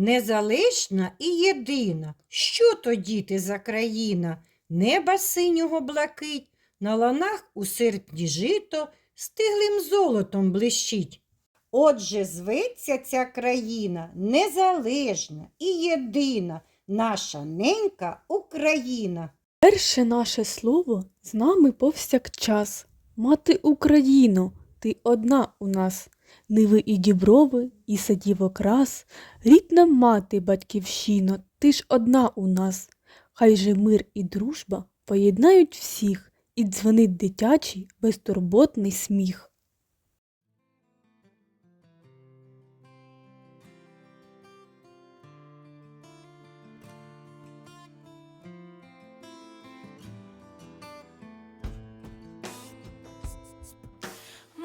Незалежна і єдина. Що то, діти, за країна? Неба синього блакить, на ланах у серпні жито стиглим золотом блищить. Отже, зветься ця країна незалежна і єдина, наша ненька Україна. Перше наше слово з нами повсякчас. Мати Україно, ти одна у нас. Ниви і діброви, і садів окрас. Рідна мати, батьківщино, ти ж одна у нас. Хай же мир і дружба поєднають всіх, і дзвонить дитячий безтурботний сміх.